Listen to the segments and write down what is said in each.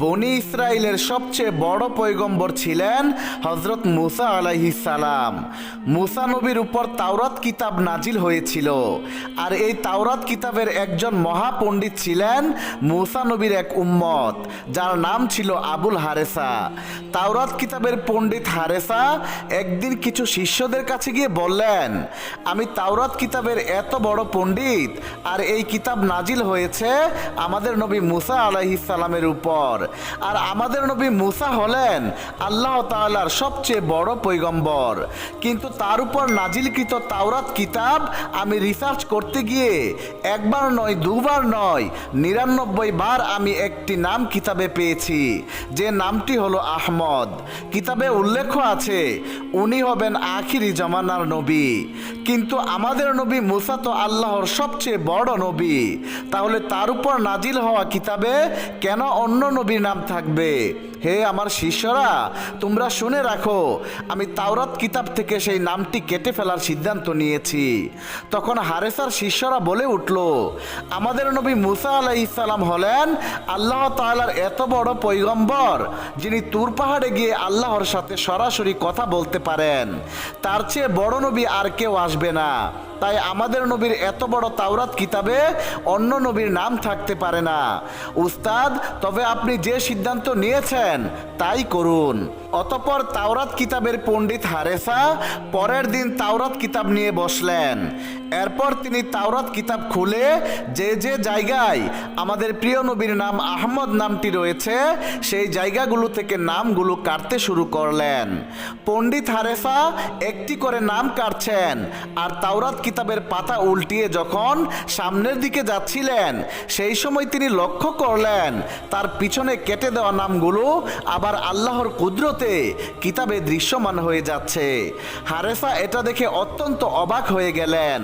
বনি ইসরায়েলের সবচেয়ে বড় পৈগম্বর ছিলেন হজরত মুসা আলাইহিস সালাম। মুসা নবীর উপর তাওরাত কিতাব নাজিল হয়েছিল। আর এই তাওরাত কিতাবের একজন মহাপণ্ডিত ছিলেন মুসা নবীর এক উম্মত, যার নাম ছিল আবুল হারেসা। তাওরাত কিতাবের পণ্ডিত হারেসা একদিন কিছু শিষ্যদের কাছে গিয়ে বললেন, আমি তাওরাত কিতাবের এত বড় পণ্ডিত, আর এই কিতাব নাজিল হয়েছে আমাদের নবী মুসা আলাইহিস সালামের উপর। আর আমাদের নবী মুসা হলেন আল্লাহ তাআলার সবচেয়ে বড় পৈগম্বর কিন্তু তার উপর নাজিলকৃত তাওরাত কিতাব আমি রিসার্চ করতে গিয়ে একবার নয়, দুবার নয়, নিরানব্বই বার আমি একটি নাম কিতাবে পেয়েছি। যে নামটি হলো আহমদ। কিতাবে উল্লেখ আছে, উনি হবেন আখিরি জমানার নবী। কিন্তু আমাদের নবী মুসা তো আল্লাহর সবচেয়ে বড় নবী। তাহলে তার উপর নাজিল হওয়া কিতাবে কেন অন্য নবীর নাম থাকবে। হে আমার শিষ্যরা, তোমরা শুনে রাখো, আমি তাওরাত কিতাব থেকে সেই নামটি কেটে ফেলার সিদ্ধান্ত নিয়েছি। তখন হারেসার শিষ্যরা বলে উঠল, আমাদের নবী মুসা আলাই ইসালাম হলেন আল্লাহ তাআলার এত বড় পৈগম্বর যিনি তুর পাহাড়ে গিয়ে আল্লাহর সাথে সরাসরি কথা বলতে পারেন। তার চেয়ে বড় নবী আর কেউ আসবে না। তাই আমাদের নবীর এত বড় তাওরাত কিতাবে অন্য নবীর নাম থাকতে পারে না। উস্তাদ, তবে আপনি যে সিদ্ধান্ত নিয়েছেন তাই করুন। অতপর তাওরাত কিতাবের পণ্ডিত হারেসা পরের দিন তাওরাত কিতাব নিয়ে বসলেন। এরপর তিনি তাওরাত কিতাব খুলে যে যে জায়গায় আমাদের প্রিয় নবীর নাম আহমদ নামটি রয়েছে, সেই জায়গাগুলো থেকে নামগুলো কাটতে শুরু করলেন। পণ্ডিত হারেসা একটি করে নাম কাটছেন আর তাওরাত কিতাবের পাতা উল্টিয়ে যখন সামনের দিকে যাচ্ছিলেন, সেই সময় তিনি লক্ষ্য করলেন, তার পিছনে কেটে দেওয়া নামগুলো আবার আল্লাহর কুদরতে কিতাবে দৃশ্যমান হয়ে যাচ্ছে। হারেসা এটা দেখে অত্যন্ত অবাক হয়ে গেলেন।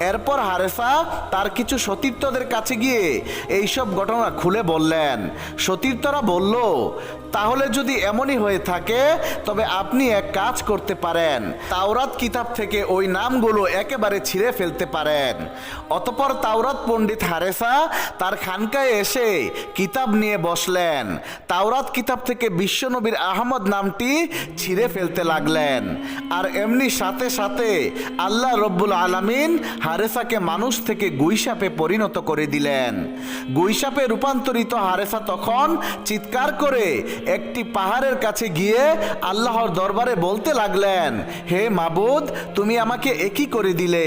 এরপর হারেসা তার কিছু সতীর্থদের কাছে গিয়ে এইসব ঘটনা খুলে বললেন। সতীর্থরা বলল তাহলে যদি এমনই হয়ে থাকে, তবে আপনি এক কাজ করতে পারেন। তাওরাত কিতাব থেকে ওই নামগুলো একেবারে ছিঁড়ে ফেলতে পারেন। অতপর তাওরাত পণ্ডিত হারেসা তার খানকায় এসে কিতাব নিয়ে বসলেন। তাওরাত কিতাব থেকে বিশ্বনবীর আহমদ নামটি ছিঁড়ে ফেলতে লাগলেন। আর এমনি সাথে সাথে আল্লাহ রব্বুল আলামিন হারেসাকে মানুষ থেকে গুইসাপে পরিণত করে দিলেন। গুইসাপে রূপান্তরিত হারেসা তখন চিৎকার করে একটি পাহাড়ের কাছে গিয়ে আল্লাহর দরবারে বলতে লাগলেন, হে মাবুদ, তুমি আমাকে একই করে দিলে।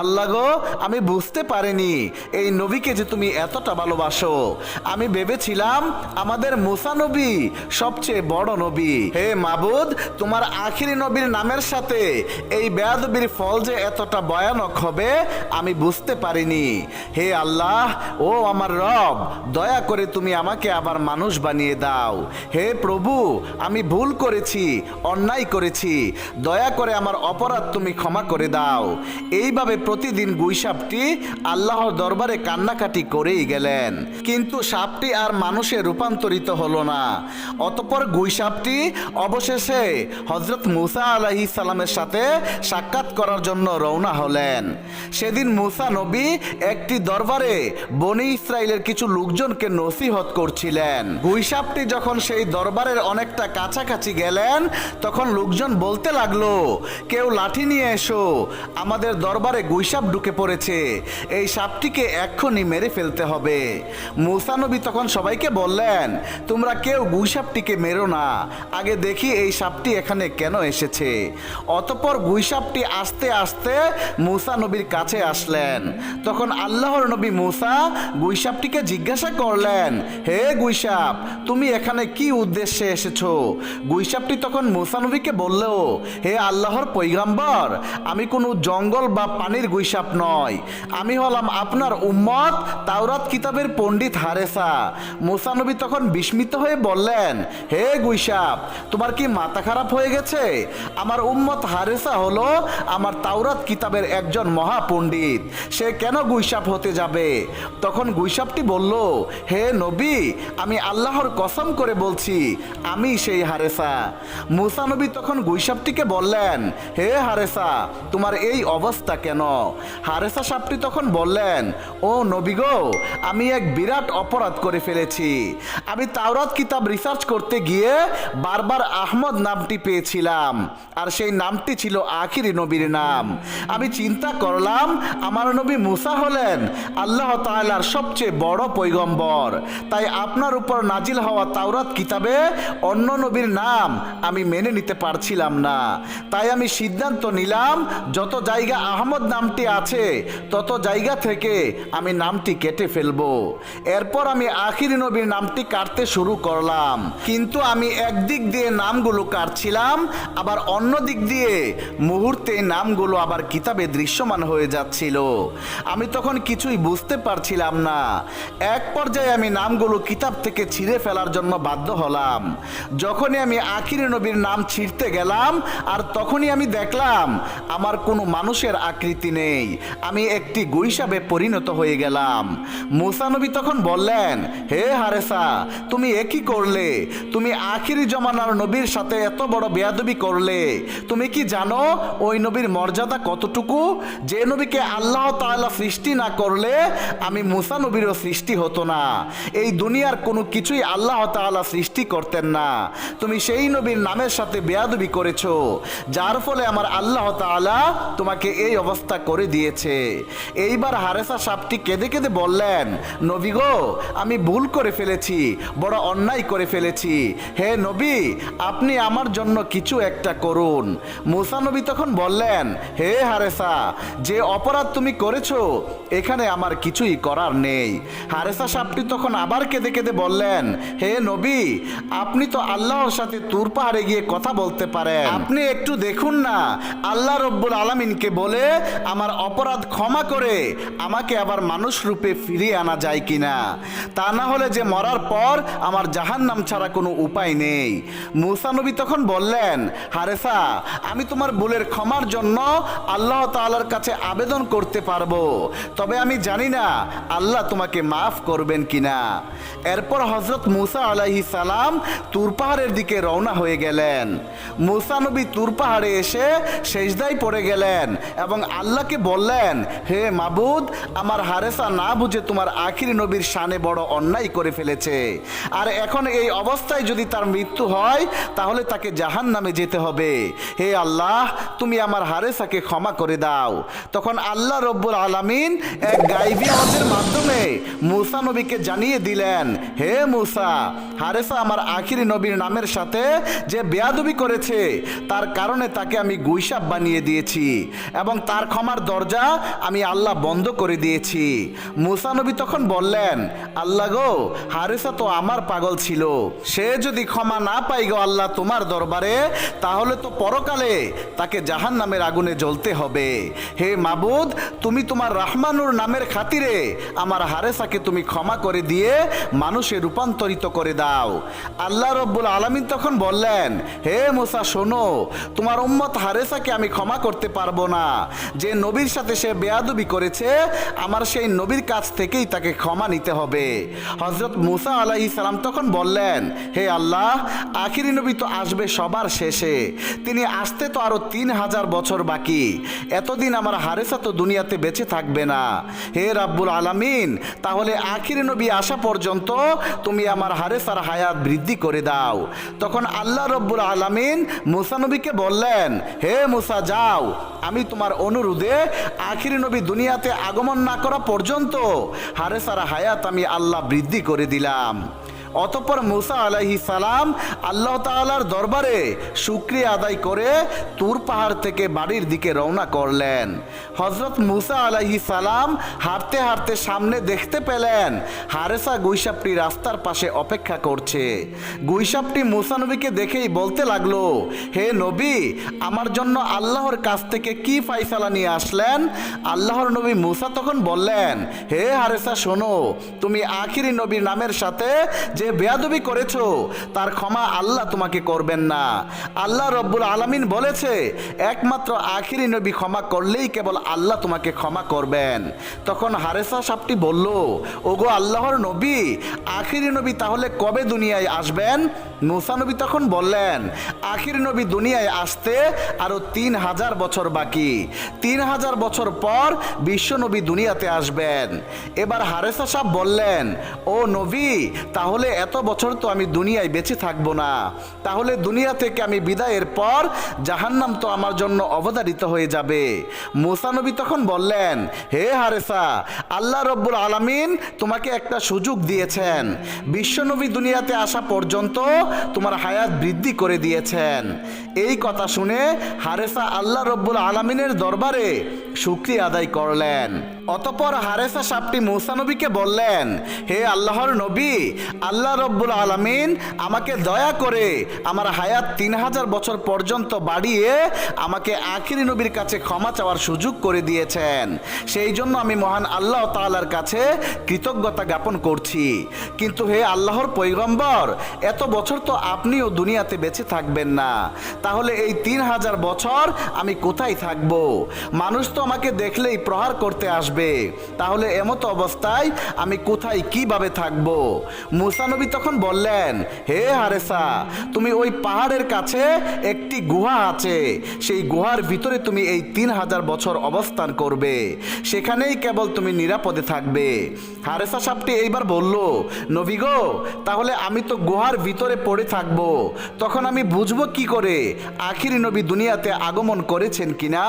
আল্লাহ গো, আমি বুঝতে পারিনি এই নবীকে যে তুমি এতটা ভালোবাসো। আমি ভেবেছিলাম আমাদের মুসা নবী সবচেয়ে বড় নবী। হে মাবুদ, তোমার আখিরি নবীর নামের সাথে এই বেয়াদবির ফল যে এতটা ভয়ানক হবে, আমি বুঝতে পারিনি। হে আল্লাহ, ও আমার রব, দয়া করে তুমি আমাকে আবার মানুষ বানিয়ে দাও। হে প্রভু আমি ভুল করেছি। অন্যায় করেছি। দয়া করে আমার অপরাধ তুমি ক্ষমা করে দাও। এইভাবে প্রতিদিন গুইসাপটি আল্লাহর দরবারে কান্নাকাটি করেই গেলেন। কিন্তু সাপটি আর মানুষে রূপান্তরিত হলো না। অতপর গুইসাপটি অবশেষে হজরত মুসা আলাহি সালামের সাথে সাক্ষাৎ করার জন্য রওনা হলেন। সেদিন মুসা নবী একটি দরবারে বনি ইসরায়েলের কিছু লোকজনকে নসিহত করছিলেন। গুইসাপটি যখন সেই দরবারের অনেকটা কাছাকাছি গেলেন তখন লোকজন বলতে লাগল, কেউ লাঠি নিয়ে এসো, আমাদের দরবারে গুইসাপ ঢুকে পড়েছে, এই সাপটিকে এক্ষুনি মেরে ফেলতে হবে। মুসা নবী তখন সবাইকে বললেন, তোমরা কেউ গুইসাপটিকে মেরো না, আগে দেখি এই সাপটি এখানে কেন এসেছে। অতপর গুইসাপটি আস্তে আস্তে মুসা নবীর কাছে আসলেন। তখন আল্লাহর নবী মুসা গুইসাপটিকে জিজ্ঞাসা করলেন, হে গুইসাপ, তুমি এখানে কি উদ্দেশ্যে এসেছ? গুইসাপটি তখন মুসা নবীকে বলল হে আল্লাহর পৈগাম্বর আমি কোনো জঙ্গল বা পানির গুইসাপ নয় আমি হলাম আপনার উম্মত, তাওরাত কিতাবের পণ্ডিত হারেসা। মুসা নবী তখন বিস্মিত হয়ে বললেন, হে গুইসাপ, তোমার কি মাথা খারাপ হয়ে গেছে? আমার উম্মত হারেসা হলো আমার তাওরাত কিতাবের একজন মহাপণ্ডিত। সে কেন গুইসাপ হতে যাবে? তখন গুইসাপটি বলল, হে নবী, আমি আল্লাহর কসম করে বলছি, আমি সেই হারেসা। মুসা নবী তখন গুইসাপটিকে বললেন, হে হারেসা, তোমার এই অবস্থা কেন? হারেসা সাপটি তখন বললেন, ও নবী গো, আমি এক বিরাট অপরাধ করে ফেলেছি। আমি তাওরাত কিতাব রিসার্চ করতে গিয়ে বারবার আহমদ নামটি পেয়েছিলাম, আর সেই নামটি ছিল আখিরি নবীর নাম। আমি চিন্তা করলাম, আমার নবী মুসা হলেন আল্লাহ তাআলার সবচেয়ে বড় পৈগম্বর তাই আপনার উপর নাজিল হওয়া তাওরাত কিতাবে অন্য নবীর নাম আমি মেনে নিতে পারছিলাম না। তাই আমি সিদ্ধান্ত নিলাম, যত জায়গা আহমদ নামটি আছে, তত জায়গা থেকে আমি নামটি কেটে ফেলব। এরপর আমি আখিরি নবীর নামটি কাটতে শুরু করলাম। কিন্তু আমি একদিক দিয়ে নামগুলো কাটছিলাম, আবার অন্য দিক দিয়ে মুহূর্তে নামগুলো আবার কিতাবে দৃশ্যমান হয়ে যাচ্ছিল। আমি তখন কিছুই বুঝতে পারছিলাম না। এক পর্যায়ে আমি নামগুলো কিতাব থেকে ছিঁড়ে ফেলার জন্য বাধ্য হলাম। যখনই আমি আখিরি নবীর নাম ছিঁড়তে গেলাম, আর তখনই আমি দেখলাম, আমার কোনো মানুষের আকৃতি নেই। আমি একটি গুইসাবে পরিণত হয়ে গেলাম। মুসানবী তখন বললেন, হে হারেসা, তুমি একই করলে? তুমি আখিরি জমানার নবীর সাথে এত বড় বেয়াদবি করলে। তুমি কি জানো ওই নবীর মর্যাদা কতটুকু? যে নবীকে আল্লাহ তাআলা সৃষ্টি না করলে আমি মুসা নবীরও সৃষ্টি হতো না। এই দুনিয়ার কোনো কিছুই আল্লাহ তাআলা সৃষ্টি করতেন না। তুমি সেই নবীর নামের সাথে বেয়াদবি করেছ, যার ফলে আমার আল্লাহ তাআলা তোমাকে এই অবস্থা করে দিয়েছে। এইবার হারেসা সাপটি কেঁদে কেঁদে বললেন, নবী গো, আমি ভুল করে ফেলেছি, বড় অন্যায় করে ফেলেছি। হে নবী, আপনি আমার জন্য কিছু একটা করুন। মুসা নবী তখন বললেন, হে হারেসা, যে অপরাধ তুমি করেছ, এখানে আমার কিছুই করার নেই। হারেসা সাপটি তখন আবার কেঁদে কেঁদে বললেন, হে নবী, আপনি তো আল্লাহর সাথে তুর পাহাড়ে গিয়ে কথা বলতে পারেন। আপনি একটু দেখুন না, আল্লাহ রব্বুল আলমিনকে বলে, আমার অপরাধ ক্ষমা করে আমাকে আবার মানুষ রূপে ফিরিয়ে আনা যায় কিনা। তা না হলে যে মরার পর আমার জাহান্নাম ছাড়া কোনো উপায় নেই। মুসা নবী তখন বললেন, হারেসা, আমি তোমার ভুলের ক্ষমার জন্য আল্লাহ তাআলার কাছে আবেদন করতে পারব। তবে আমি জানি না আল্লাহ তোমাকে মাফ করবেন কিনা। এরপর হজরত মুসা আলাইহি সালাম তুর পাহাড়ের দিকে রওনা হয়ে গেলেন। মুসা নবী তুর পাহাড়ে এসে সেজদায় পড়ে গেলেন এবং আল্লাহকে বললেন, হে মাবুদ, আমার হারেসা না বুঝে তোমার আখিরি নবীর শানে বড় অন্যায় করে ফেলেছে। আর এখন এই অবস্থায় যদি তার মৃত্যু হয়, তাহলে তাকে জাহান নামে যেতে হবে। হে আল্লাহ, তুমি আমার হারেসাকে ক্ষমা করে দাও। তখন আল্লাহ রব্বুল আলামিন এক গাইবি আওয়াজের মাধ্যমে মুসা নবীকে জানিয়ে দিলেন, হে মুসা হারেসা আমার আখিরি নবীর নামের সাথে যে বেয়াদবি করেছে, তার কারণে তাকে আমি গুইসাপ বানিয়ে দিয়েছি এবং তার ক্ষমার দরজা আমি আল্লাহ বন্ধ করে দিয়েছি। মুসা নবী তখন বললেন, আল্লাহ গো হারেসা তো আমার পাগল ছিল, সে যদি ক্ষমা না পাই গো আল্লাহ তোমার দরবারে, তাহলে তো পরকালে তাকে জাহান নামের আগুনে জ্বলতে হবে। হে মাবুদ, তুমি তোমার রাহমানুর নামের খাতিরে আমার হারেসাকে তুমি ক্ষমা করে দিয়ে মানুষে রূপান্তরিত করে দাও। আল্লাহ রব্বুল আলমিন তখন বললেন, হে মুসা, শোনো, তোমার উম্মত হারেসাকে আমি ক্ষমা করতে পারব না। যে নবীর সাথে সে বেয়াদবি করেছে, আমার সেই নবীর কাছ থেকেই তাকে ক্ষমা নিতে হবে। হজরত মুসা আলাহি সালাম তখন বললেন, হে আল্লাহ, আখিরি নবী তো আসবে সবার শেষে। তিনি আসতে তো আরও তিন হাজার বছর বাকি। এতদিন আমার হারেসা তো দুনিয়াতে বেঁচে থাকবে না। হে রাব্বুল আলামিন তাহলে আখির নবী আসা পর্যন্ত তুমি আমার হারে সার হায়াত বৃদ্ধি করে দাও। তখন আল্লাহ রব্বুল আলমিন মুসানবীকে বললেন, হে মুসা, যাও। আমি তোমার অনুরোধে আখির নবী দুনিয়াতে আগমন না করা পর্যন্ত হারে হারেসার হায়াত আমি আল্লাহ বৃদ্ধি করে দিলাম। অতঃপর মুসা আলাইহি সালাম আল্লাহ তাআলার দরবারে শুক্রিয়া আদায় করে তুর পাহাড় থেকে বাড়ির দিকে রওনা করলেন। হজরত মুসা আলাহি সালাম হাঁটতে হাঁটতে সামনে দেখতে পেলেন, হারেসা গুইসাপটি রাস্তার পাশে অপেক্ষা করছে। গুইসাপটি মুসা নবীকে দেখেই বলতে লাগল, হে নবী, আমার জন্য আল্লাহর কাছ থেকে কি ফাইসালা নিয়ে আসলেন? আল্লাহর নবী মুসা তখন বললেন, হে হারেসা, শোনো, তুমি আখিরি নবীর নামের সাথে যে যে বেয়াদবি করেছ, তার ক্ষমা আল্লাহ তোমাকে করবেন না। আল্লাহ রব্বুল আলমিন বলেছে, একমাত্র আখিরি নবী ক্ষমা করলেই কেবল আল্লাহ তোমাকে ক্ষমা করবেন। তখন হারেসা সাপটি বলল, ওগো আল্লাহর নবী, আখিরি নবী তাহলে কবে দুনিয়ায় আসবেন? মুসা নবী তখন বললেন, আখির নবী দুনিয়ায় আসতে আরও তিন হাজার বছর বাকি। তিন হাজার বছর পর বিশ্ব নবী দুনিয়াতে আসবেন। এবার হারেসা সাহ বললেন, ও নবী, তাহলে এত বছর তো আমি দুনিয়ায় বেঁচে থাকব না। তাহলে দুনিয়া থেকে আমি বিদায়ের পর জাহান্নাম তো আমার জন্য অবধারিত হয়ে যাবে। মুসা নবী তখন বললেন, হে হারেসা, আল্লাহ রব্বুল আলামিন তোমাকে একটা সুযোগ দিয়েছেন। বিশ্বনবী দুনিয়াতে আসা পর্যন্ত তোমার হায়াত বৃদ্ধি করে দিয়েছেন। এই কথা শুনে হারেসা আল্লাহ রব্বুল আলামিনের দরবারে শুক্রিয়া আদায় করলেন। অতপর হারেসা সাপটি মুসানবীকে বললেন, হে আল্লাহর নবী, আল্লাহ রব্বুল আলামিন আমাকে দয়া করে আমার হায়াত তিন হাজার বছর পর্যন্ত বাড়িয়ে আমাকে আখিরি নবীর কাছে ক্ষমা চাওয়ার সুযোগ করে দিয়েছেন। সেই জন্য আমি মহান আল্লাহ তাআলার কাছে কৃতজ্ঞতা জ্ঞাপন করছি। কিন্তু হে আল্লাহর পৈগম্বর এত বছর তো আপনিও দুনিয়াতে বেঁচে থাকবেন না। তাহলে এই তিন হাজার বছর আমি কোথায় থাকব? মানুষ তো আমাকে দেখলেই প্রহার করতে আসবে। তাহলে এমতো অবস্থায় আমি কোথায় কীভাবে থাকব? মুসানবী তখন বললেন, হে হারেসা, তুমি ওই পাহাড়ের কাছে একটি গুহা আছে। সেই গুহার ভিতরে তুমি এই তিন হাজার বছর অবস্থান করবে। সেখানেই কেবল তুমি নিরাপদে থাকবে। হারেসা সাপটি এইবার বলল, নবী গো, তাহলে আমি তো গুহার ভিতরে পড়ে থাকব। তখন আমি বুঝব কি করে? আখিরি নবী দুনিয়াতে আগমন করেছেন কিনা?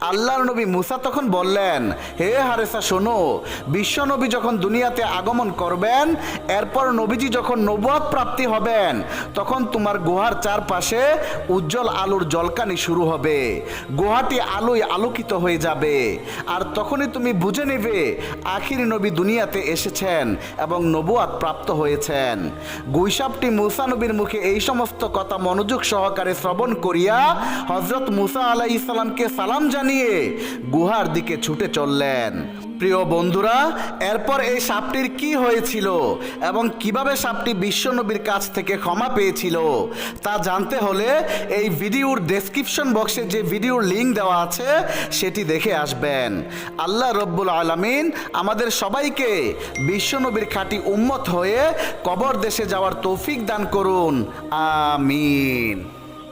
আল্লাহর নবী মুসা তখন বললেন, হে হারেসা, শোনো, বিশ্ব নবী যখন দুনিয়াতে আগমন করবেন, এরপর নবীজি যখন নবুয়াত প্রাপ্তি হবেন, তখন তোমার গুহার চারপাশে উজ্জ্বল আলোর জলকানি শুরু হবে। গুহাটি আলোয় আলোকিত হয়ে যাবে। আর তখনই তুমি বুঝে নেবে, আখিরি নবী দুনিয়াতে এসেছেন এবং নবুয়াত প্রাপ্ত হয়েছেন। গুইসাপটি মুসা নবীর মুখে এই সমস্ত কথা মনোযোগ সহকারে শ্রবণ করিয়া হজরত মুসা আলাই ইসলামকে সালাম জানিয়ে গুহার দিকে ছুটে চললেন। প্রিয় বন্ধুরা, এরপর এই সাপটির কি হয়েছিল এবং কীভাবে সাপটি বিশ্বনবীর কাছ থেকে ক্ষমা পেয়েছিল তা জানতে হলে এই ভিডিওর ডেসক্রিপশন বক্সে যে ভিডিওর লিঙ্ক দেওয়া আছে, সেটি দেখে আসবেন। আল্লাহ রব্বুল আলামিন আমাদের সবাইকে বিশ্বনবীর খাঁটি উম্মত হয়ে কবর দেশে যাওয়ার তৌফিক দান করুন আমিন।